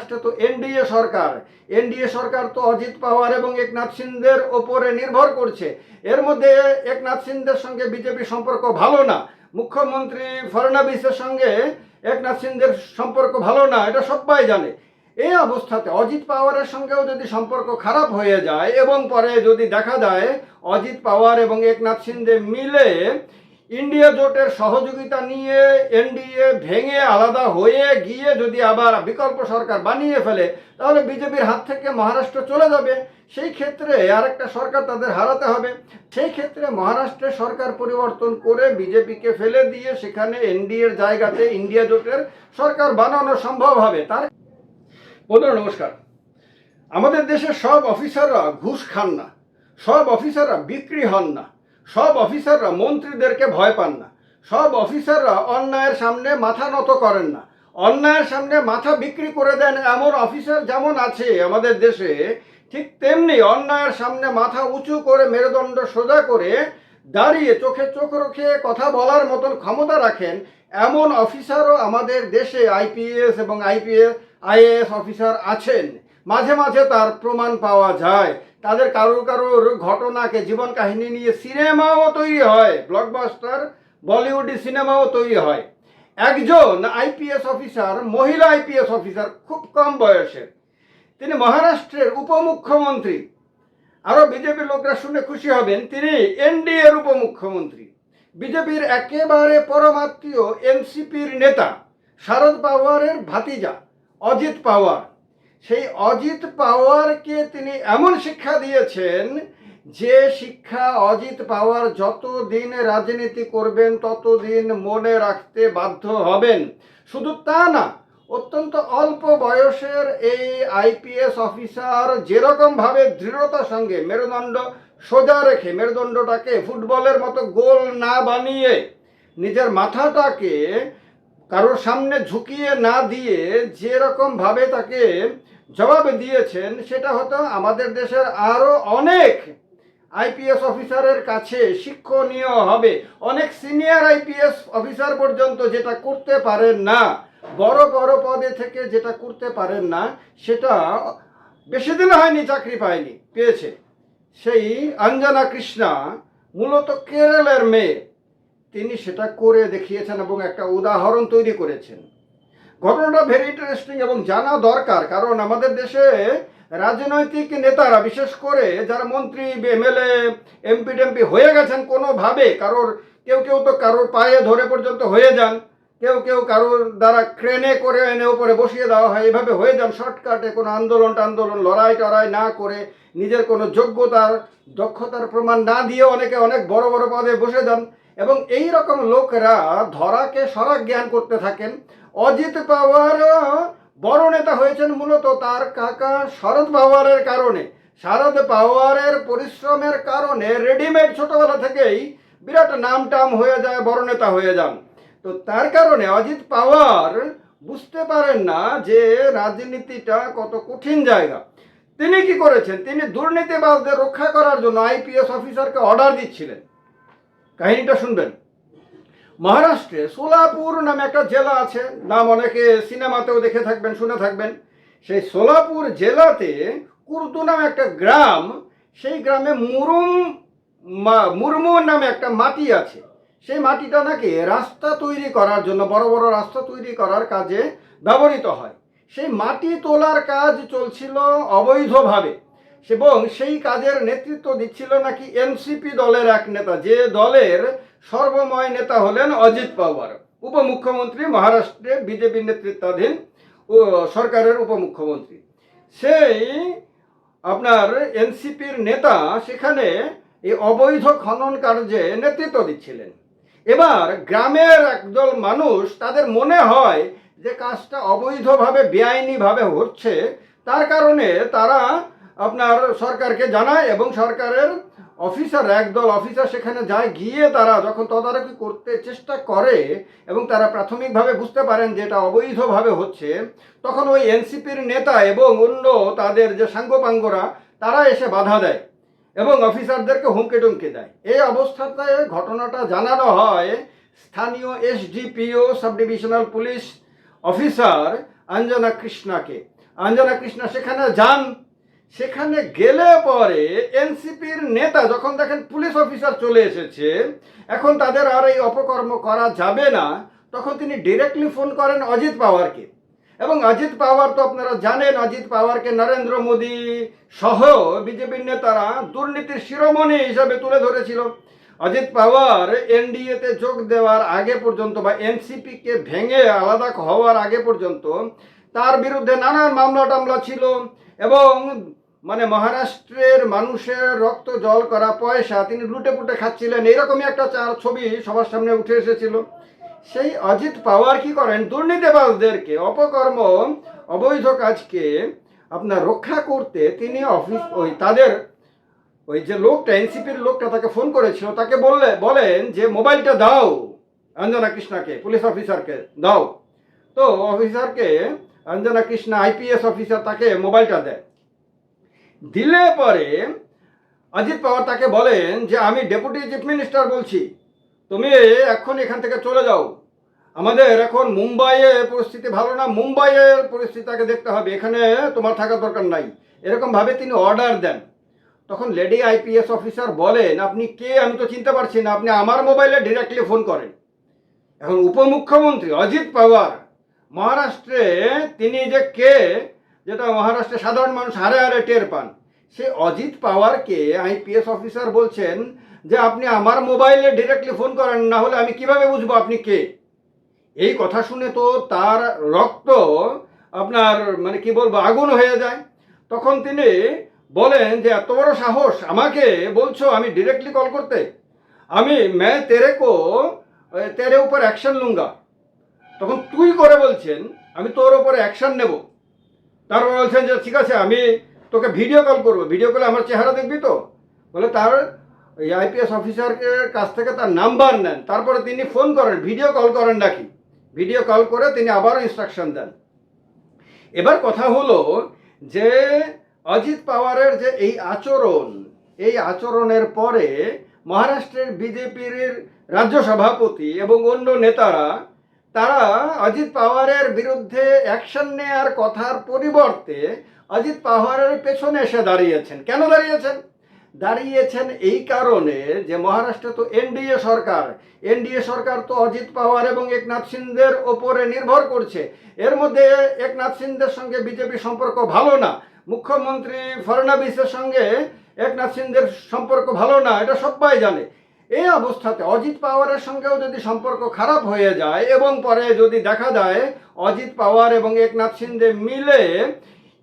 মহারাষ্ট্রে তো এনডিএ সরকার। এনডিএ সরকার তো অজিত পাওয়ার এবং একনাথ সিন্ধের ওপরে নির্ভর করছে। এর মধ্যে একনাথ সিন্ধের সঙ্গে বিজেপি সম্পর্ক ভালো না। মুখ্যমন্ত্রী ফডনাবিসের সঙ্গে একনাথ সিন্ধের সম্পর্ক ভালো না, এটা সবাই জানে। এই অবস্থাতে অজিত পাওয়ারের সঙ্গেও যদি সম্পর্ক খারাপ হয়ে যায় এবং পরে যদি দেখা যায় অজিত পাওয়ার এবং একনাথ সিন্ধে মিলে ইন্ডিয়া জোটের সহযোগিতা নিয়ে এনডিএ ভেঙে আলাদা হয়ে গিয়ে যদি আবার বিকল্প সরকার বানিয়ে ফেলে, তাহলে বিজেপির হাত থেকে মহারাষ্ট্র চলে যাবে। সেই ক্ষেত্রে আরেকটা সরকার তাদের হারাতে হবে। সেই ক্ষেত্রে মহারাষ্ট্রে সরকার পরিবর্তন করে বিজেপিকে ফেলে দিয়ে সেখানে এনডিএর জায়গাতে ইন্ডিয়া জোটের সরকার বানানো সম্ভব হবে। তার বন্ধুরা, নমস্কার। আমাদের দেশের সব অফিসাররা ঘুষ খান না। সব অফিসাররা বিক্রি হন না। সব অফিসাররা মন্ত্রীদেরকে ভয় পান না। সব অফিসাররা অন্যায়ের সামনে মাথা নত করেন না। অন্যায়ের সামনে মাথা বিক্রি করে দেন এমন অফিসার যেমন আছে আমাদের দেশে, ঠিক তেমনি অন্যায়ের সামনে মাথা উঁচু করে মেরুদণ্ড সোজা করে দাঁড়িয়ে চোখে চোখ রেখে কথা বলার মতন ক্ষমতা রাখেন এমন অফিসারও আমাদের দেশে আইপিএস এবং আইপিএস আইএএস অফিসার আছেন। মাঝে মাঝে তার প্রমাণ পাওয়া যায়। তাদের কারোর কারোর ঘটনাকে, জীবন কাহিনী নিয়ে সিনেমাও তৈরি হয় ব্লকবাস্টার বলিউডি সিনেমাও তৈরি হয়। একজন আইপিএস অফিসার মহিলা আইপিএস অফিসার খুব কম বয়সের। তিনি মহারাষ্ট্রের উপমুখ্যমন্ত্রী। আরও বিজেপির লোকরা শুনে খুশি হবেন, তিনি এনডিএর উপমুখ্যমন্ত্রী। বিজেপির একেবারে পরমাত্মীয় এনসিপির নেতা, শারদ পাওয়ারের ভাতিজা, অজিত পাওয়ার। সেই অজিত পাওয়ারকে তিনি এমন শিক্ষা দিয়েছেন, যে শিক্ষা অজিত পাওয়ার যতদিন রাজনীতি করবেন, ততদিন মনে রাখতে বাধ্য হবেন। শুধু তা না, অত্যন্ত অল্প বয়সের এই আইপিএস অফিসার যেরকমভাবে দৃঢ়তার সঙ্গে মেরুদণ্ড সোজা রেখে মেরুদণ্ডটাকে ফুটবলের মতো গোল না বানিয়ে নিজের মাথাটাকে কারোর সামনে ঝুঁকিয়ে না দিয়ে যেরকম ভাবে তাকে জবাব দিয়েছেন, সেটা হতো আমাদের দেশের আরও অনেক আইপিএস অফিসারের কাছে শিক্ষণীয় হবে। অনেক সিনিয়র আইপিএস অফিসার পর্যন্ত যেটা করতে পারেন না, বড় বড় পদে থেকে যেটা করতে পারেন না, সেটা বেশি দিন হয়নি, চাকরি পায়নি, পেয়েছে। সেই অঞ্জনা কৃষ্ণা মূলত কেরলের মেয়ে। তিনি সেটা করে দেখিয়েছেন এবং একটা উদাহরণ তৈরি করেছেন। ঘটনাটা ভেরি ইন্টারেস্টিং এবং জানা দরকার, কারণ আমাদের দেশে রাজনৈতিক নেতারা, বিশেষ করে যারা মন্ত্রী, এমএলএ, এমপি, টেমপি হয়ে গেছেন কোনোভাবে, কারোর, কেউ কেউ তো কারোর পায়ে ধরে পর্যন্ত হয়ে যান, কেউ কেউ কারোর দ্বারা ক্রেনে করে এনে ওপরে বসিয়ে দেওয়া হয়, এভাবে হয়ে যান শর্টকাটে কোনো আন্দোলন টান্দোলন, লড়াই টড়াই না করে নিজের কোনো যোগ্যতার, দক্ষতার প্রমাণ না দিয়ে অনেকে অনেক বড় বড় পদে বসে যান। এবং এই রকম লোকরা ধরাকে সরা জ্ঞান করতে থাকেন। অজিত পাওয়ার বড় নেতা হয়েছেন মূলত তার কাকা শরদ পাওয়ারের কারণে। শারদ পাওয়ারের পরিশ্রমের কারণে রেডিমেড ছোটবেলা থেকেই বিরাট নাম টাম হয়ে যায়, বড় নেতা হয়ে যান। তো তার কারণে অজিত পাওয়ার বুঝতে পারেন না যে রাজনীতিটা কত কঠিন জায়গা। তিনি কি করেছেন? তিনি দুর্নীতিবাজদের রক্ষা করার জন্য আইপিএস অফিসারকে অর্ডার দিচ্ছিলেন। কাহিনীটা শুনবেন। মহারাষ্ট্রে সোলাপুর নামে একটা জেলা আছে, নাম অনেকে সিনেমাতেও দেখে থাকবেন, শুনে থাকবেন। সেই সোলাপুর জেলাতে কুর্তু নামে একটা গ্রাম, সেই গ্রামে মুরুম মুরমু নামে একটা মাটি আছে। সেই মাটিটা নাকি রাস্তা তৈরি করার জন্য, বড় বড় রাস্তা তৈরি করার কাজে ব্যবহৃত হয়। সেই মাটি তোলার কাজ চলছিল অবৈধভাবে। এবং সেই কাজের নেতৃত্ব দিচ্ছিল নাকি এনসিপি দলের এক নেতা, যে দলের সর্বময় নেতা হলেন অজিত পাওয়ার। উপমুখ্যমন্ত্রী, মহারাষ্ট্রে বিজেপি নেতৃত্বাধীন ও সরকারের উপমুখ্যমন্ত্রী। সেই আপনার এনসিপির নেতা সেখানে এই অবৈধ খনন কার্যে নেতৃত্ব দিচ্ছিলেন। এবার গ্রামের একদল মানুষ তাদের মনে হয় যে কাজটা অবৈধভাবে, বেআইনিভাবে হচ্ছে। তার কারণে তারা আপনার সরকারকে জানায় এবং সরকারের অফিসার, একদল অফিসার সেখানে যায়, গিয়ে তারা যখন তদারকি করতে চেষ্টা করে এবং তারা প্রাথমিকভাবে বুঝতে পারেন যে এটা অবৈধভাবে হচ্ছে, তখন ওই এনসিপির নেতা এবং অন্য তাদের যে সাঙ্গপাঙ্গরা, তারা এসে বাধা দেয় এবং অফিসারদেরকে হুমকে টুমকি দেয়। এই অবস্থাতে ঘটনাটা জানানো হয় স্থানীয় SDPO sub divisional police officer Anjana কৃষ্ণাকে। Anjana Krishna সেখানে যান। সেখানে গেলে পরে এনসিপির নেতা যখন দেখেন পুলিশ অফিসার চলে এসেছে, এখন তাদের আর এই অপকর্ম করা যাবে না, তখন তিনি ডিরেক্টলি ফোন করেন অজিত পাওয়ারকে। এবং অজিত পাওয়ার তো আপনারা জানেন, অজিত পাওয়ারকে নরেন্দ্র মোদী সহ বিজেপির নেতারা দুর্নীতির শিরোমণি হিসাবে তুলে ধরেছিল। অজিত পাওয়ার এনডিএতে যোগ দেওয়ার আগে পর্যন্ত বা এনসিপিকে ভেঙে আলাদা হওয়ার আগে পর্যন্ত তার বিরুদ্ধে নানান মামলা টামলা ছিল এবং মানে মহারাষ্ট্রের মানুষের রক্ত জল করা পয়সা তিনি লুটে পুটে খাচ্ছিলেন। এইরকমই একটা চার ছবি সবার সামনে উঠে এসেছিল। সেই অজিত পাওয়ার কি করেন? দুর্নীতিবাজদেরকে অপকর্ম, অবৈধ কাজকে আপনার রক্ষা করতে তিনি অফিস ওই তাদের ওই যে লোকটা, এনসিপির লোকটা তাকে ফোন করেছিল। তাকে বললে, বলেন যে মোবাইলটা দাও অঞ্জনা কৃষ্ণাকে, পুলিশ অফিসারকে দাও। তো অফিসারকে অঞ্জনা কৃষ্ণা, আইপিএস অফিসার তাকে মোবাইলটা দেয়। দিলে পরে অজিত পাওয়ার তাকে বলেন যে, আমি ডেপুটি চিফ মিনিস্টার বলছি। তুমি এখন এখান থেকে চলে যাও। আমাদের এখন মুম্বাইয়ে পরিস্থিতি ভালো না। মুম্বাইয়ের পরিস্থিতিটাকে দেখতে হবে। এখানে তোমার থাকার দরকার নাই। এরকমভাবে তিনি অর্ডার দেন। তখন লেডি আইপিএস অফিসার বলেন, আপনি কে? আমি তো চিনতে পারছি না। আপনি আমার মোবাইলে ডিরেক্টলি ফোন করেন। এখন উপমুখ্যমন্ত্রী অজিত পাওয়ার, মহারাষ্ট্রে তিনি যে কে যেটা মহারাষ্ট্রে সাধারণ মানুষ হারে হারে টের পান। সে অজিত পাওয়ারকে আইপিএস অফিসার বলছেন যে, আপনি আমার মোবাইলে ডিরেক্টলি ফোন করেন, না হলে আমি কীভাবে বুঝব আপনি কে? এই কথা শুনে তো তার রক্ত আপনার মানে কি বলব, আগুন হয়ে যায়। তখন তিনি বলেন যে, এত বড় সাহস, আমাকে বলছো আমি ডিরেক্টলি কল করতে? আমি মে তেরে কো তেরে উপর অ্যাকশন লুঙ্গা। তখন তুই করে বলছেন, আমি তোর ওপরে অ্যাকশন নেব। তারপর বলছেন যে, ঠিক আছে, আমি তোকে ভিডিও কল করব। ভিডিও কলে আমার চেহারা দেখবি তো? বলে তার আইপিএস অফিসারের কাছ থেকে তার নাম্বার নেন। তারপরে তিনি ফোন করেন ভিডিও কল করেন নাকি? ভিডিও কল করে তিনি আবারও ইনস্ট্রাকশন দেন। এবার কথা হলো যে, অজিত পাওয়ারের যে এই আচরণ, এই আচরণের পরে মহারাষ্ট্রের বিজেপির রাজ্য সভাপতি এবং অন্য নেতারা তারা অজিত পাওয়ারের বিরুদ্ধে অ্যাকশন নেওয়ার কথার পরিবর্তে অজিত পাওয়ারের পেছনে এসে দাঁড়িয়েছেন। কেন দাঁড়িয়েছেন? দাঁড়িয়েছেন এই কারণে যে মহারাষ্ট্রে তো এনডিএ সরকার। এনডিএ সরকার তো অজিত পাওয়ার এবং একনাথ সিন্ধের ওপরে নির্ভর করছে। এর মধ্যে একনাথ সিন্ধের সঙ্গে বিজেপি সম্পর্ক ভালো না। মুখ্যমন্ত্রী ফডনাবিসের সঙ্গে একনাথ সিন্ধের সম্পর্ক ভালো না, এটা সবাই জানে। এই অবস্থাতে অজিত পাওয়ারের সঙ্গেও যদি সম্পর্ক খারাপ হয়ে যায় এবং পরে যদি দেখা যায় অজিত পাওয়ার এবং একনাথ সিন্ধে মিলে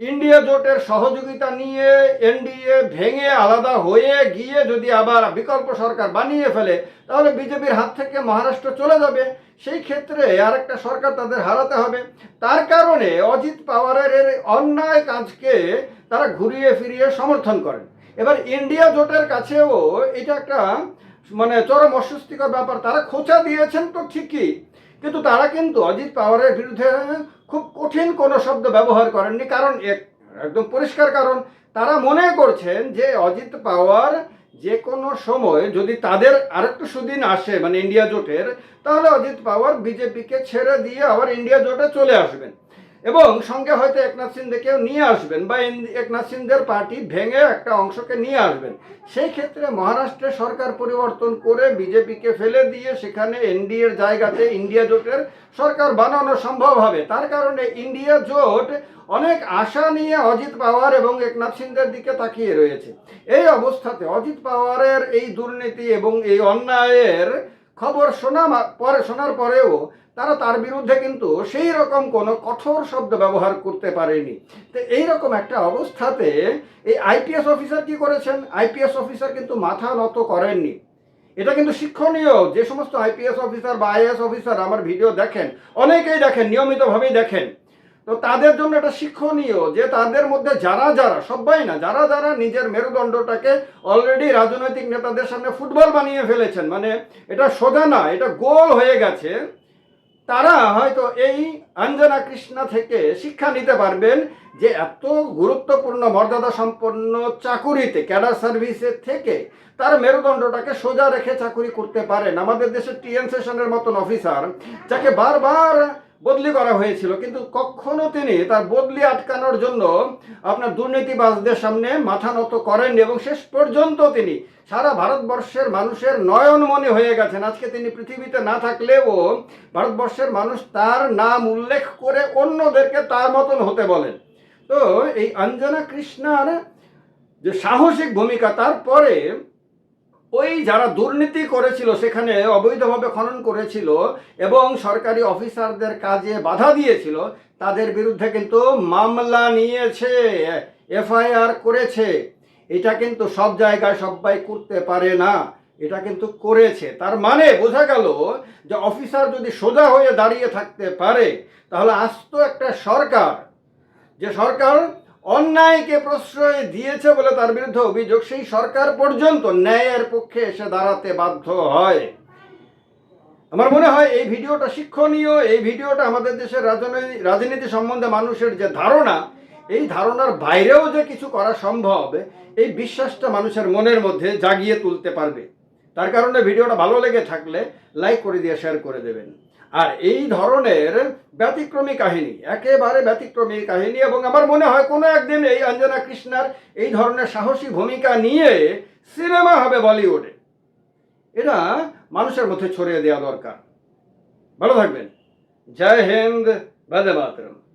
ইন্ডিয়া জোটের সহযোগিতা নিয়ে এনডিএ ভেঙে আলাদা হয়ে গিয়ে যদি আবার বিকল্প সরকার বানিয়ে ফেলে, তাহলে বিজেপির হাত থেকে মহারাষ্ট্র চলে যাবে। সেই ক্ষেত্রে আরেকটা সরকার তাদের হারাতে হবে। তার কারণে অজিত পাওয়ারের অন্যায় কাজকে তারা ঘুরিয়ে ফিরিয়ে সমর্থন করেন। এবার ইন্ডিয়া জোটের কাছেও এটা একটা মানে চরম অস্বস্তিকর ব্যাপার। তারা খোঁচা দিয়েছেন তো ঠিকই, কিন্তু তারা কিন্তু অজিত পাওয়ারের বিরুদ্ধে খুব কঠিন কোনো শব্দ ব্যবহার করেননি। কারণ এক- একদম পরিষ্কার কারণ, তারা মনে করছেন যে অজিত পাওয়ার যে কোনো সময় যদি তাদের আরেকটু সুদিন আসে মানে ইন্ডিয়া জোটের, তাহলে অজিত পাওয়ার বিজেপিকে ছেড়ে দিয়ে আবার ইন্ডিয়া জোটে চলে আসবেন। এবং সঙ্গে হয়তো একনাথ সিন্ধেকেও নিয়ে আসবেন বা একনাথ সিন্ধের পার্টি ভেঙে একটা অংশকে নিয়ে আসবেন। সেই ক্ষেত্রে মহারাষ্ট্রে সরকার পরিবর্তন করে বিজেপিকে ফেলে দিয়ে সেখানে এনডিএর জায়গাতে ইন্ডিয়া জোটের সরকার বানানো সম্ভব হবে। তার কারণে ইন্ডিয়া জোট অনেক আশা নিয়ে অজিত পাওয়ার এবং একনাথ সিন্ধের দিকে তাকিয়ে রয়েছে। এই অবস্থাতে অজিত পাওয়ারের এই দুর্নীতি এবং এই অন্যায়ের খবর শোনা পরে শোনার পরেও তারা তার বিরুদ্ধে কিন্তু সেই রকম কোনো কঠোর শব্দ ব্যবহার করতে পারেনি। তো এইরকম একটা অবস্থাতে এই আইপিএস অফিসার কি করেছেন? আইপিএস অফিসার কিন্তু মাথা নত করেননি। এটা কিন্তু শিক্ষণীয় যে সমস্ত আইপিএস অফিসার বা আইএস অফিসার আমার ভিডিও দেখেন, অনেকেই দেখেন, নিয়মিতভাবেই দেখেন। তো তাদের জন্য এটা শিক্ষণীয় যে তাদের মধ্যে যারা যারা, সবাই না, যারা যারা নিজের মেরুদণ্ডটাকে অলরেডি রাজনৈতিক নেতাদের সামনে ফুটবল বানিয়ে ফেলেছেন মানে এটা সোজা না, এটা গোল হয়ে গেছে। তারা হয়তো এই অঞ্জনা কৃষ্ণা থেকে শিক্ষা নিতে পারবেন যে এত গুরুত্বপূর্ণ, মর্যাদা সম্পন্ন চাকুরিতে, ক্যাডার সার্ভিসে থেকে তার মেরুদণ্ডটাকে সোজা রেখে চাকুরি করতে পারেন। আমাদের দেশে টিএন সেশনের মতন অফিসার যাকে বারবার বদলি করা হয়েছিল, কিন্তু কখনো তিনি তার বদলি আটকানোর জন্য আপনার দুর্নীতিবাজদের সামনে মাথা নত করেননি এবং শেষ পর্যন্ত তিনি সারা ভারতবর্ষের মানুষের নয়নমণি হয়ে গেছেন। আজকে তিনি পৃথিবীতে না থাকলেও ভারতবর্ষের মানুষ তার নাম উল্লেখ করে অন্যদেরকে তার মতন হতে বলেন। তো এই অঞ্জনা কৃষ্ণার যে সাহসিক ভূমিকা, তারপরে ওই যারা দুর্নীতি করেছিল সেখানে অবৈধভাবে খনন করেছিল এবং সরকারি অফিসারদের কাজে বাধা দিয়েছিল, তাদের বিরুদ্ধে কিন্তু মামলা নিয়েছে, এফআইআর করেছে। এটা কিন্তু সব জায়গায় সবাই করতে পারে না, এটা কিন্তু করেছে। তার মানে বোঝা গেল যে অফিসার যদি সোজা হয়ে দাঁড়িয়ে থাকতে পারে, তাহলে আস্ত একটা সরকার, যে সরকার অন্যায়কে প্রশ্রয় দিয়েছে বলে তার বিরুদ্ধে অভিযোগ, সেই সরকার পর্যন্ত ন্যায়ের পক্ষে এসে দাঁড়াতে বাধ্য হয়। আমার মনে হয় এই ভিডিওটা শিক্ষণীয়, এই ভিডিওটা আমাদের দেশের রাজনৈতিক রাজনীতি সম্বন্ধে মানুষের যে ধারণা, এই ধারণার বাইরেও যে কিছু করা সম্ভব, এই বিশ্বাসটা মানুষের মনের মধ্যে জাগিয়ে তুলতে পারবে। তার কারণে ভিডিওটা ভালো লেগে থাকলে লাইক করে দিয়ে শেয়ার করে দেবেন। আর এই ধরনের ব্যতিক্রমী কাহিনী, একেবারে ব্যতিক্রমী কাহিনী এবং আমার মনে হয় কোনো একদিন এই অঞ্জনা কৃষ্ণার এই ধরনের সাহসী ভূমিকা নিয়ে সিনেমা হবে বলিউডে। এটা মানুষের মধ্যে ছড়িয়ে দেওয়া দরকার। ভালো থাকবেন। জয় হিন্দ, বন্দে মাতরম।